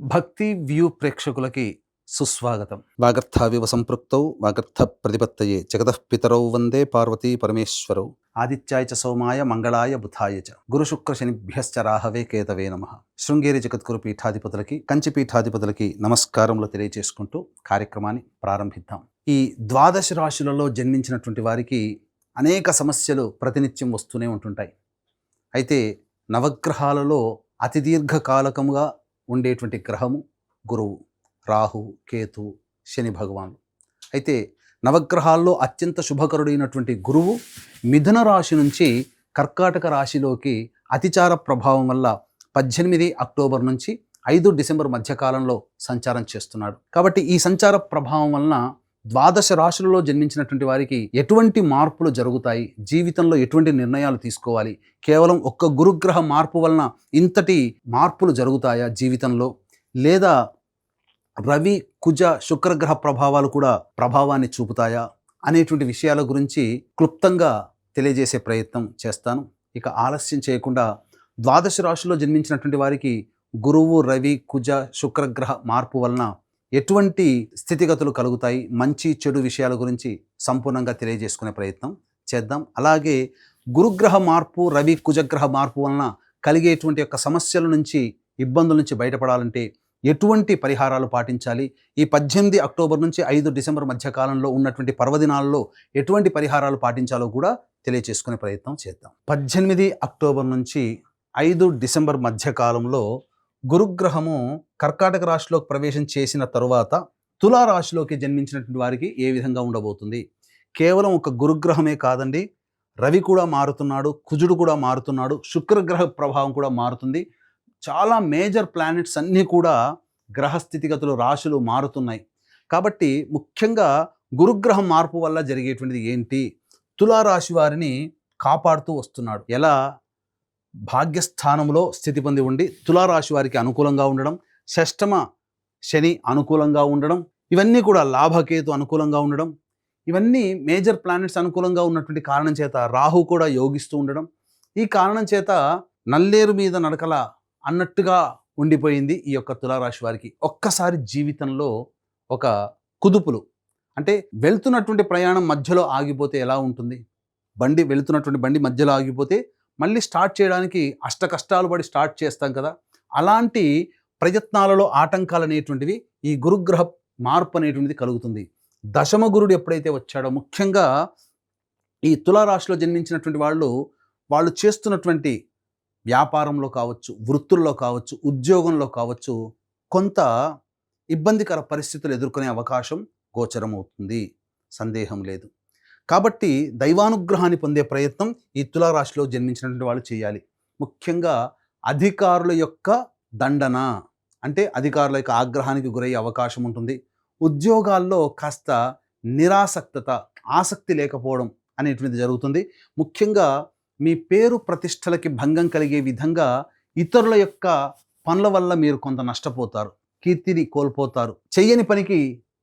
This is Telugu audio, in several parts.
భక్తి వ్యూ ప్రేక్షకులకి సుస్వాగతం. వాగర్థావివ సంపృక్తౌ వాగర్థ ప్రతిపత్తయే జగతః పితరౌ వందే పార్వతీ పరమేశ్వరౌ. ఆదిత్యాయ చ సోమాయ మంగళాయ బుధాయ చ. గురు శుక్ర శనిభ్యశ్చ రాహవే కేతవే నమ. శృంగేరి జగద్గురు పీఠాధిపతులకి కంచి పీఠాధిపతులకి నమస్కారములు తెలియచేసుకుంటూ కార్యక్రమాన్ని ప్రారంభిద్దాం. ఈ ద్వాదశ రాశులలో జన్మించినటువంటి వారికి అనేక సమస్యలు ప్రతినిత్యం వస్తూనే ఉంటుంటాయి. అయితే నవగ్రహాలలో అతి దీర్ఘకాలకముగా ఉండేటువంటి గ్రహము గురువు రాహు కేతు శని భగవానుడు. అయితే నవగ్రహాల్లో అత్యంత శుభకరుడైనటువంటి గురువు మిథున రాశి నుంచి కర్కాటక రాశిలోకి అతిచార ప్రభావం వల్ల పద్దెనిమిది అక్టోబర్ నుంచి ఐదు డిసెంబర్ మధ్యకాలంలో సంచారం చేస్తున్నాడు. కాబట్టి ఈ సంచార ప్రభావం వలన ద్వాదశ రాశులలో జన్మించినటువంటి వారికి ఎటువంటి మార్పులు జరుగుతాయి? జీవితంలో ఎటువంటి నిర్ణయాలు తీసుకోవాలి? కేవలం ఒక్క గురుగ్రహ మార్పు వలన ఇంతటి మార్పులు జరుగుతాయా జీవితంలో? లేదా రవి కుజ శుక్రగ్రహ ప్రభావాలు కూడా ప్రభావాన్ని చూపుతాయా? అనేటువంటి విషయాల గురించి క్లుప్తంగా తెలియజేసే ప్రయత్నం చేస్తాను. ఇక ఆలస్యం చేయకుండా ద్వాదశ రాశిలో జన్మించినటువంటి వారికి గురువు రవి కుజ శుక్రగ్రహ మార్పు వలన ఎటువంటి స్థితిగతులు కలుగుతాయి? మంచి చెడు విషయాల గురించి సంపూర్ణంగా తెలియజేసుకునే ప్రయత్నం చేద్దాం. అలాగే గురుగ్రహ మార్పు రవి కుజగ్రహ మార్పు వలన కలిగేటువంటి యొక్క సమస్యల నుంచి ఇబ్బందుల నుంచి బయటపడాలంటే ఎటువంటి పరిహారాలు పాటించాలి? ఈ పద్దెనిమిది అక్టోబర్ నుంచి ఐదు డిసెంబర్ మధ్యకాలంలో ఉన్నటువంటి పర్వదినాల్లో ఎటువంటి పరిహారాలు పాటించాలో కూడా తెలియచేసుకునే ప్రయత్నం చేద్దాం. పద్దెనిమిది అక్టోబర్ నుంచి ఐదు డిసెంబర్ మధ్యకాలంలో గురుగ్రహము కర్కాటక రాశిలోకి ప్రవేశం చేసిన తరువాత తులారాశిలోకి జన్మించినటువంటి వారికి ఏ విధంగా ఉండబోతుంది? కేవలం ఒక గురుగ్రహమే కాదండి. రవి కూడా మారుతున్నాడు కుజుడు కూడా మారుతున్నాడు శుక్రగ్రహ ప్రభావం కూడా మారుతుంది. చాలా మేజర్ ప్లానెట్స్ అన్నీ కూడా గ్రహస్థితిగతులు రాశులు మారుతున్నాయి. కాబట్టి ముఖ్యంగా గురుగ్రహం మార్పు వల్ల జరిగేటువంటిది ఏంటి? తులారాశి వారిని కాపాడుతూ వస్తున్నాడు. ఎలా? భాగ్యస్థానంలో స్థితి పొంది ఉండి తులారాశి వారికి అనుకూలంగా ఉండడం షష్టమ శని అనుకూలంగా ఉండడం ఇవన్నీ కూడా లాభకేతు అనుకూలంగా ఉండడం ఇవన్నీ మేజర్ ప్లానెట్స్ అనుకూలంగా ఉన్నటువంటి కారణం చేత రాహు కూడా యోగిస్తూ ఉండడం ఈ కారణం చేత నల్లేరు మీద నడకల అన్నట్టుగా ఉండిపోయింది ఈ యొక్క తులారాశి వారికి. ఒక్కసారి జీవితంలో ఒక కుదుపులు అంటే వెళ్తున్నటువంటి ప్రయాణం మధ్యలో ఆగిపోతే ఎలా ఉంటుంది? బండి వెళుతున్నటువంటి బండి మధ్యలో ఆగిపోతే మళ్ళీ స్టార్ట్ చేయడానికి అష్ట కష్టాలు పడి స్టార్ట్ చేస్తాం కదా. అలాంటి ప్రయత్నాలలో ఆటంకాలు అనేటువంటివి ఈ గురుగ్రహ మార్పు అనేటువంటిది కలుగుతుంది. దశమ గురుడు ఎప్పుడైతే వచ్చాడో ముఖ్యంగా ఈ తులారాశిలో జన్మించినటువంటి వాళ్ళు వాళ్ళు చేస్తున్నటువంటి వ్యాపారంలో కావచ్చు వృత్తుల్లో కావచ్చు ఉద్యోగంలో కావచ్చు కొంత ఇబ్బందికర పరిస్థితులు ఎదుర్కొనే అవకాశం గోచరమవుతుంది. సందేహం లేదు. కాబట్టి దైవానుగ్రహాన్ని పొందే ప్రయత్నం ఈ తులారాశిలో జన్మించినటువంటి వాళ్ళు చేయాలి. ముఖ్యంగా అధికారుల యొక్క దండన అంటే అధికారుల యొక్క ఆగ్రహానికి గురయ్యే అవకాశం ఉంటుంది. ఉద్యోగాల్లో కాస్త నిరాసక్తత ఆసక్తి లేకపోవడం అనేటువంటిది జరుగుతుంది. ముఖ్యంగా మీ పేరు ప్రతిష్టలకి భంగం కలిగే విధంగా ఇతరుల యొక్క పనుల వల్ల మీరు కొంత నష్టపోతారు. కీర్తిని కోల్పోతారు. చెయ్యని పనికి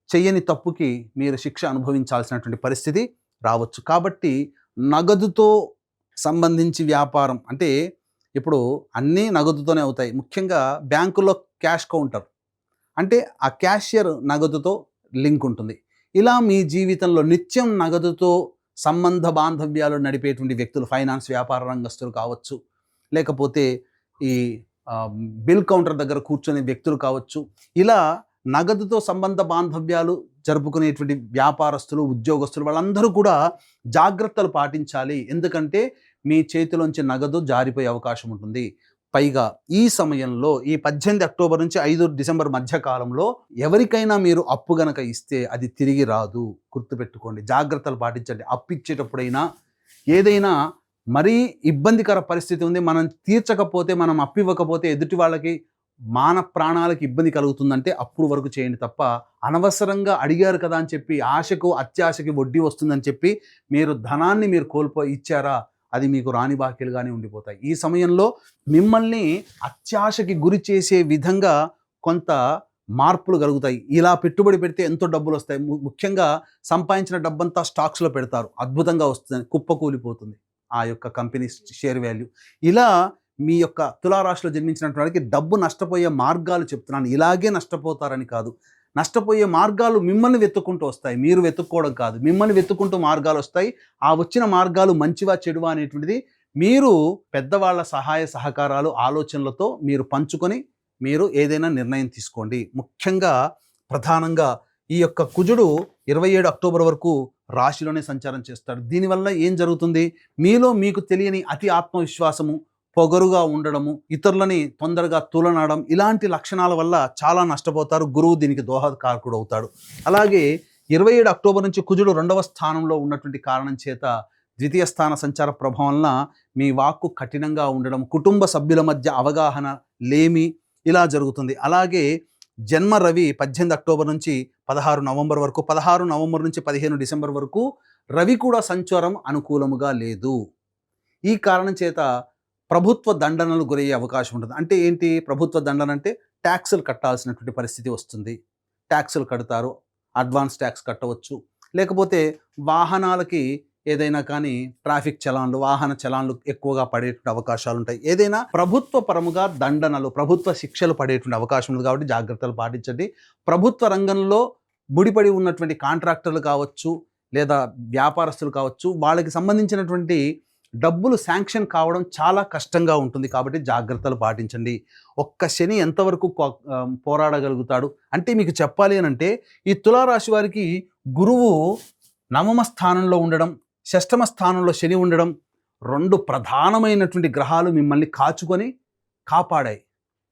చెయ్యని తప్పుకి మీరు శిక్ష అనుభవించాల్సినటువంటి పరిస్థితి రావచ్చు. కాబట్టి నగదుతో సంబంధించి వ్యాపారం అంటే ఇప్పుడు అన్నీ నగదుతోనే అవుతాయి. ముఖ్యంగా బ్యాంకులో క్యాష్ కౌంటర్ అంటే ఆ క్యాషియర్ నగదుతో లింక్ ఉంటుంది. ఇలా మీ జీవితంలో నిత్యం నగదుతో సంబంధ బాంధవ్యాలు నడిపేటువంటి వ్యక్తులు ఫైనాన్స్ వ్యాపార రంగస్తులు కావచ్చు లేకపోతే ఈ బిల్ కౌంటర్ దగ్గర కూర్చునే వ్యక్తులు కావచ్చు ఇలా నగదుతో సంబంధ బాంధవ్యాలు జరుపుకునేటువంటి వ్యాపారస్తులు ఉద్యోగస్తులు వాళ్ళందరూ కూడా జాగ్రత్తలు పాటించాలి. ఎందుకంటే మీ చేతిలోంచి నగదు జారిపోయే అవకాశం ఉంటుంది. పైగా ఈ సమయంలో ఈ పద్దెనిమిది అక్టోబర్ నుంచి ఐదు డిసెంబర్ మధ్య కాలంలో ఎవరికైనా మీరు అప్పు గనక ఇస్తే అది తిరిగి రాదు. గుర్తుపెట్టుకోండి. జాగ్రత్తలు పాటించండి. అప్పు ఇచ్చేటప్పుడైనా ఏదైనా మరీ ఇబ్బందికర పరిస్థితి ఉంది. మనం తీర్చకపోతే మనం అప్పు ఇవ్వకపోతే ఎదుటి వాళ్ళకి మాన ప్రాణాలకు ఇబ్బంది కలుగుతుందంటే అప్పుడు వరకు చేయండి తప్ప అనవసరంగా అడిగారు కదా అని చెప్పి ఆశకు అత్యాశకి వడ్డీ వస్తుందని చెప్పి మీరు ధనాన్ని మీరు కోల్పో ఇచ్చారా? అది మీకు రాని బాకీలుగానే ఉండిపోతాయి. ఈ సమయంలో మిమ్మల్ని అత్యాశకి గురి చేసే విధంగా కొంత మార్పులు కలుగుతాయి. ఇలా పెట్టుబడి పెడితే ఎంతో డబ్బులు వస్తాయి. ముఖ్యంగా సంపాదించిన డబ్బంతా స్టాక్స్లో పెడతారు. అద్భుతంగా వస్తుంది. కుప్పకూలిపోతుంది. ఆ యొక్క కంపెనీ షేర్ వాల్యూ. ఇలా మీ యొక్క తులారాశిలో జన్మించినటువంటి వారికి డబ్బు నష్టపోయే మార్గాలు చెప్తున్నాను. ఇలాగే నష్టపోతారని కాదు. నష్టపోయే మార్గాలు మిమ్మల్ని వెతుక్కుంటూ వస్తాయి. మీరు వెతుక్కోవడం కాదు. మిమ్మల్ని వెతుక్కుంటూ మార్గాలు వస్తాయి. ఆ వచ్చిన మార్గాలు మంచివా చెడువా అనేటువంటిది మీరు పెద్దవాళ్ళ సహాయ సహకారాలు ఆలోచనలతో మీరు పంచుకొని మీరు ఏదైనా నిర్ణయం తీసుకోండి. ముఖ్యంగా ప్రధానంగా ఈ యొక్క కుజుడు ఇరవై ఏడు అక్టోబర్ వరకు రాశిలోనే సంచారం చేస్తాడు. దీనివల్ల ఏం జరుగుతుంది? మీలో మీకు తెలియని అతి ఆత్మవిశ్వాసము పొగరుగా ఉండడము ఇతరులని తొందరగా తులనడం ఇలాంటి లక్షణాల వల్ల చాలా నష్టపోతారు. గురువు దీనికి దోహదకారకుడు అవుతాడు అలాగే ఇరవై ఏడు అక్టోబర్ నుంచి కుజుడు రెండవ స్థానంలో ఉన్నటువంటి కారణం చేత ద్వితీయ స్థాన సంచార ప్రభావం వలన మీ వాక్కు కఠినంగా ఉండడం కుటుంబ సభ్యుల మధ్య అవగాహన లేమి ఇలా జరుగుతుంది. అలాగే జన్మ రవి పద్దెనిమిది అక్టోబర్ నుంచి పదహారు నవంబర్ వరకు పదహారు నవంబర్ నుంచి పదిహేను డిసెంబర్ వరకు రవి కూడా సంచారం అనుకూలముగా లేదు. ఈ కారణం చేత ప్రభుత్వ దండనలు గురయ్యే అవకాశం ఉంటుంది. అంటే ఏంటి? ప్రభుత్వ దండన అంటే ట్యాక్సులు కట్టాల్సినటువంటి పరిస్థితి వస్తుంది. ట్యాక్సులు కడతారు. అడ్వాన్స్ ట్యాక్స్ కట్టవచ్చు. లేకపోతే వాహనాలకి ఏదైనా కానీ ట్రాఫిక్ చలాన్లు వాహన చలాన్లు ఎక్కువగా పడేటువంటి అవకాశాలు ఉంటాయి. ఏదైనా ప్రభుత్వ పరముగా దండనలు ప్రభుత్వ శిక్షలు పడేటువంటి అవకాశం ఉంది కాబట్టి జాగ్రత్తలు పాటించండి. ప్రభుత్వ రంగంలో ముడిపడి ఉన్నటువంటి కాంట్రాక్టర్లు కావచ్చు లేదా వ్యాపారస్తులు కావచ్చు వాళ్ళకి సంబంధించినటువంటి డబ్బులు శాంక్షన్ కావడం చాలా కష్టంగా ఉంటుంది కాబట్టి జాగ్రత్తలు పాటించండి. ఒక్క శని ఎంతవరకు కో- పోరాడగలుగుతాడు? అంటే మీకు చెప్పాలి అని అంటే ఈ తులారాశి వారికి గురువు నవమ స్థానంలో ఉండడం షష్టమ స్థానంలో శని ఉండడం రెండు ప్రధానమైనటువంటి గ్రహాలు మిమ్మల్ని కాచుకొని కాపాడాయి.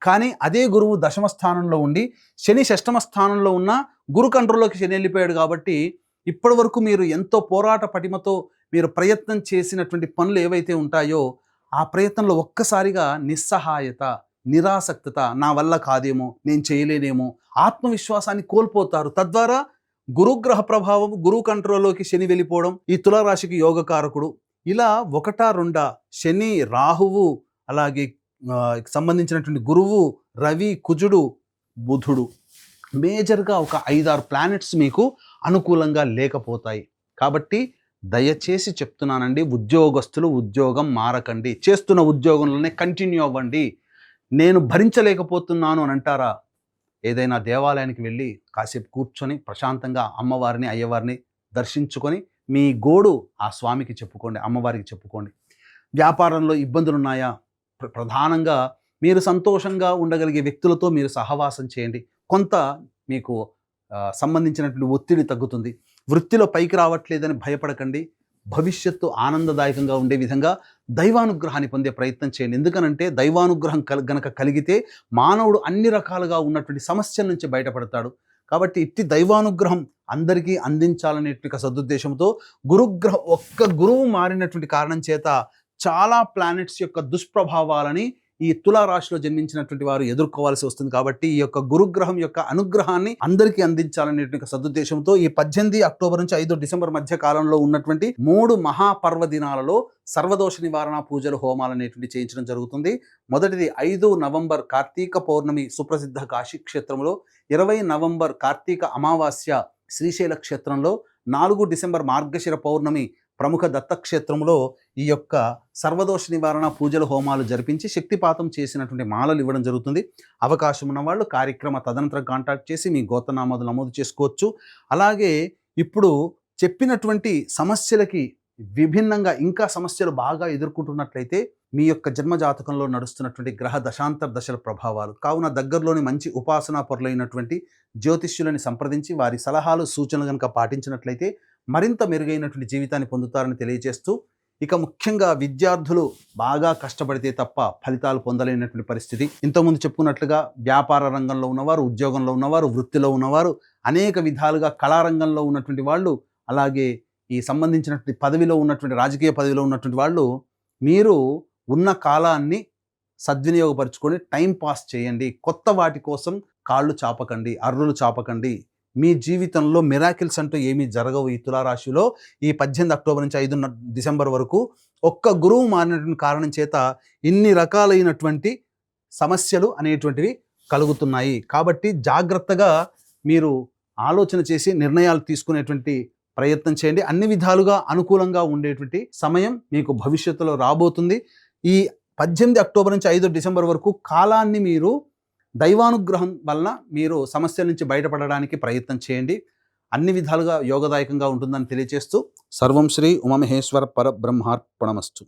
కానీ అదే గురువు దశమ స్థానంలో ఉండి శని షష్టమ స్థానంలో ఉన్న గురు కంట్రోల్లోకి శని వెళ్ళిపోయాడు కాబట్టి ఇప్పటి వరకు మీరు ఎంతో పోరాట పటిమతో మీరు ప్రయత్నం చేసినటువంటి పనులు ఏవైతే ఉంటాయో ఆ ప్రయత్నంలో ఒక్కసారిగా నిస్సహాయత నిరాసక్తత నా వల్ల కాదేమో నేను చేయలేనేమో ఆత్మవిశ్వాసాన్ని కోల్పోతారు. తద్వారా గురుగ్రహ ప్రభావం గురువు కంట్రోల్లోకి శని వెళ్ళిపోవడం ఈ తులారాశికి యోగకారకుడు. ఇలా ఒకటా రెండా శని రాహువు అలాగే సంబంధించినటువంటి గురువు రవి కుజుడు బుధుడు మేజర్గా ఒక ఐదారు ప్లానెట్స్ మీకు అనుకూలంగా లేకపోతాయి. కాబట్టి దయచేసి చెప్తున్నానండి ఉద్యోగస్తులు ఉద్యోగం మారకండి చేస్తున్న ఉద్యోగంలోనే కంటిన్యూ అవ్వండి. నేను భరించలేకపోతున్నాను అని అంటారా? ఏదైనా దేవాలయానికి వెళ్ళి కాసేపు కూర్చొని ప్రశాంతంగా అమ్మవారిని అయ్యవారిని దర్శించుకొని మీ గోడు ఆ స్వామికి చెప్పుకోండి అమ్మవారికి చెప్పుకోండి. వ్యాపారంలో ఇబ్బందులు ఉన్నాయా ప్రధానంగా మీరు సంతోషంగా ఉండగలిగే వ్యక్తులతో మీరు సహవాసం చేయండి. కొంత మీకు సంబంధించినటువంటి ఒత్తిడి తగ్గుతుంది. వృత్తిలో పైకి రావట్లేదని భయపడకండి. భవిష్యత్తు ఆనందదాయకంగా ఉండే విధంగా దైవానుగ్రహాన్ని పొందే ప్రయత్నం చేయండి. ఎందుకనంటే దైవానుగ్రహం కల్ గనక కలిగితే మానవుడు అన్ని రకాలుగా ఉన్నటువంటి సమస్యల నుంచి బయటపడతాడు. కాబట్టి ఇట్టి దైవానుగ్రహం అందరికీ అందించాలనేటువంటి సదుద్దేశంతో గురుగ్రహం ఒక్క గురువు మారినటువంటి కారణం చేత చాలా ప్లానెట్స్ యొక్క దుష్ప్రభావాలని ఈ తులా రాశిలో జన్మించినటువంటి వారు ఎదుర్కోవాల్సి వస్తుంది కాబట్టి ఈ యొక్క గురుగ్రహం యొక్క అనుగ్రహాన్ని అందరికీ అందించాలనేటువంటి సదుద్దేశంతో ఈ పద్దెనిమిది అక్టోబర్ నుంచి ఐదు డిసెంబర్ మధ్య కాలంలో ఉన్నటువంటి మూడు మహాపర్వదినాలలో సర్వదోష నివారణ పూజలు హోమాలు అనేటువంటి చేయించడం జరుగుతుంది. మొదటిది ఐదు నవంబర్ కార్తీక పౌర్ణమి సుప్రసిద్ధ కాశీ క్షేత్రంలో ఇరవై నవంబర్ కార్తీక అమావాస్య శ్రీశైల క్షేత్రంలో నాలుగు డిసెంబర్ మార్గశిర పౌర్ణమి ప్రముఖ దత్తక్షేత్రంలో ఈ యొక్క సర్వదోష నివారణ పూజల హోమాలు జరిపించి శక్తిపాతం చేసినటువంటి మాలలు ఇవ్వడం జరుగుతుంది. అవకాశం ఉన్న వాళ్ళు కార్యక్రమ తదనంతరం కాంటాక్ట్ చేసి మీ గోతనామాలు నమోదు చేసుకోవచ్చు. అలాగే ఇప్పుడు చెప్పినటువంటి సమస్యలకి విభిన్నంగా ఇంకా సమస్యలు బాగా ఎదుర్కొంటున్నట్లయితే మీ యొక్క జన్మజాతకంలో నడుస్తున్నటువంటి గ్రహ దశాంతర దశల ప్రభావాలు కావున దగ్గరలోని మంచి ఉపాసనా పొరలైనటువంటి జ్యోతిష్యులని సంప్రదించి వారి సలహాలు సూచనలు కనుక పాటించినట్లయితే మరింత మెరుగైనటువంటి జీవితాన్ని పొందుతారని తెలియజేస్తూ ఇక ముఖ్యంగా విద్యార్థులు బాగా కష్టపడితే తప్ప ఫలితాలు పొందలేనటువంటి పరిస్థితి. ఇంతకుముందు చెప్పుకున్నట్లుగా వ్యాపార రంగంలో ఉన్నవారు ఉద్యోగంలో ఉన్నవారు వృత్తిలో ఉన్నవారు అనేక విధాలుగా కళారంగంలో ఉన్నటువంటి వాళ్ళు అలాగే ఈ సంబంధించినటువంటి పదవిలో ఉన్నటువంటి రాజకీయ పదవిలో ఉన్నటువంటి వాళ్ళు మీరు ఉన్న కాలాన్ని సద్వినియోగపరుచుకొని టైం పాస్ చేయండి. కొత్త వాటి కోసం కాళ్ళు చాపకండి అర్రులు చాపకండి. మీ జీవితంలో మిరాకిల్స్ అంటూ ఏమీ జరగవు ఈ తులారాశిలో. ఈ పద్దెనిమిది అక్టోబర్ నుంచి ఐదు డిసెంబర్ వరకు ఒక్క గురువు మారినటువంటి కారణం చేత ఇన్ని రకాలైనటువంటి సమస్యలు అనేటువంటివి కలుగుతున్నాయి. కాబట్టి జాగ్రత్తగా మీరు ఆలోచన చేసి నిర్ణయాలు తీసుకునేటువంటి ప్రయత్నం చేయండి. అన్ని విధాలుగా అనుకూలంగా ఉండేటువంటి సమయం మీకు భవిష్యత్తులో రాబోతుంది. ఈ పద్దెనిమిది అక్టోబర్ నుంచి ఐదు డిసెంబర్ వరకు కాలాన్ని మీరు దైవానుగ్రహం వలన మీరు సమస్యల నుంచి బయటపడడానికి ప్రయత్నం చేయండి. అన్ని విధాలుగా యోగదాయకంగా ఉంటుందని తెలియజేస్తూ సర్వం శ్రీ ఉమమహేశ్వర పరబ్రహ్మార్పణమస్తు.